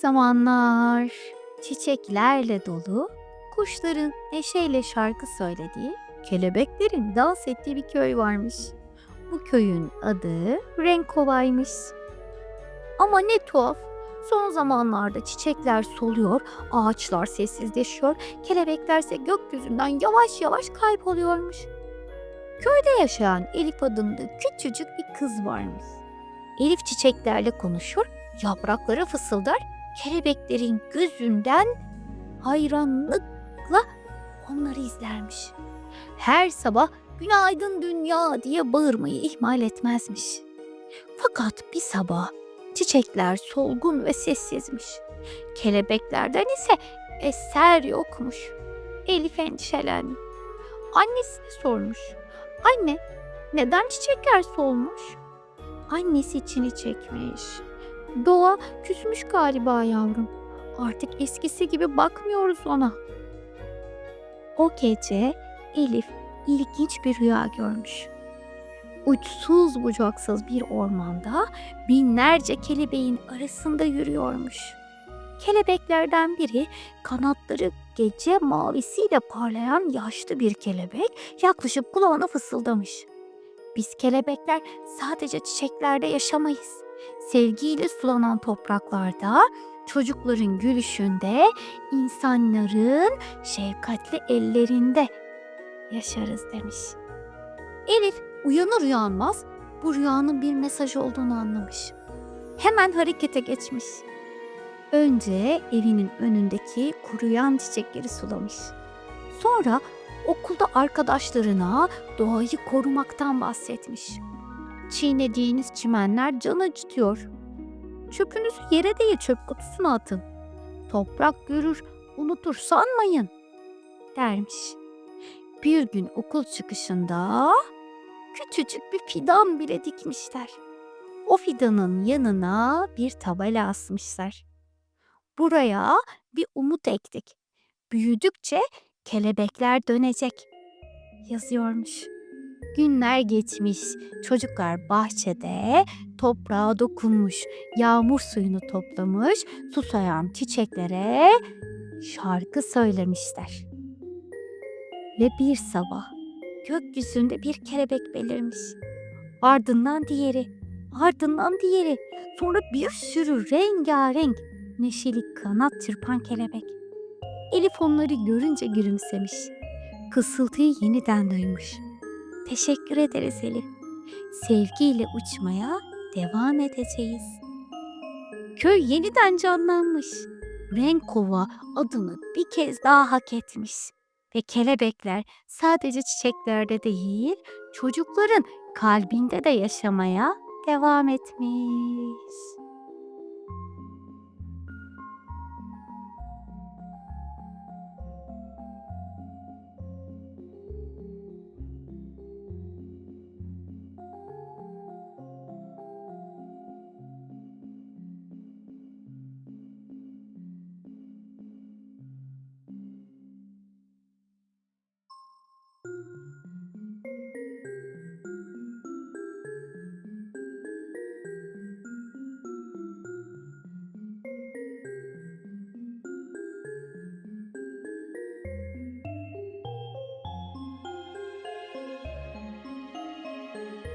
zamanlar çiçeklerle dolu, kuşların neşeyle şarkı söylediği, kelebeklerin dans ettiği bir köy varmış. Bu köyün adı Renkova'ymış. Ama ne tuhaf. Son zamanlarda çiçekler soluyor, ağaçlar sessizleşiyor, kelebeklerse gökyüzünden yavaş yavaş kayboluyormuş. Köyde yaşayan Elif adında küçücük bir kız varmış. Elif çiçeklerle konuşur, yapraklara fısıldar, kelebeklerin gözünden hayranlıkla onları izlermiş. Her sabah günaydın dünya diye bağırmayı ihmal etmezmiş. Fakat bir sabah çiçekler solgun ve sessizmiş. Kelebeklerden ise eser yokmuş. Elif endişelendi. Annesine sormuş. Anne, neden çiçekler solmuş? Annesi içini çekmiş. Doğa küsmüş galiba yavrum. Artık eskisi gibi bakmıyoruz ona. O gece Elif ilginç bir rüya görmüş. Uçsuz bucaksız bir ormanda binlerce kelebeğin arasında yürüyormuş. Kelebeklerden biri kanatları gece mavisiyle parlayan yaşlı bir kelebek yaklaşıp kulağına fısıldamış. Biz kelebekler sadece çiçeklerde yaşamayız. Sevgiyle sulanan topraklarda, çocukların gülüşünde, insanların şefkatli ellerinde yaşarız demiş. Elif uyanır uyanmaz bu rüyanın bir mesaj olduğunu anlamış. Hemen harekete geçmiş. Önce evinin önündeki kuruyan çiçekleri sulamış. Sonra okulda arkadaşlarına doğayı korumaktan bahsetmiş. Çiğnediğiniz çimenler can acıtıyor. Çöpünüzü yere değil çöp kutusuna atın. Toprak görür, unutur sanmayın dermiş. Bir gün okul çıkışında küçücük bir fidan bile dikmişler. O fidanın yanına bir tabela asmışlar. Buraya bir umut ektik. Büyüdükçe kelebekler dönecek. Yazıyormuş. Günler geçmiş. Çocuklar bahçede toprağa dokunmuş, yağmur suyunu toplamış, susayan çiçeklere şarkı söylemişler. Ve bir sabah gökyüzünde bir kelebek belirmiş. Ardından diğeri, ardından diğeri, sonra bir sürü rengarenk neşeli kanat çırpan kelebek. Elif onları görünce gülümsemiş. Kısıltıyı yeniden duymuş. Teşekkür ederiz Elif. Sevgiyle uçmaya devam edeceğiz. Köy yeniden canlanmış. Renkova adını bir kez daha hak etmiş. Ve kelebekler sadece çiçeklerde değil, çocukların kalbinde de yaşamaya devam etmiş.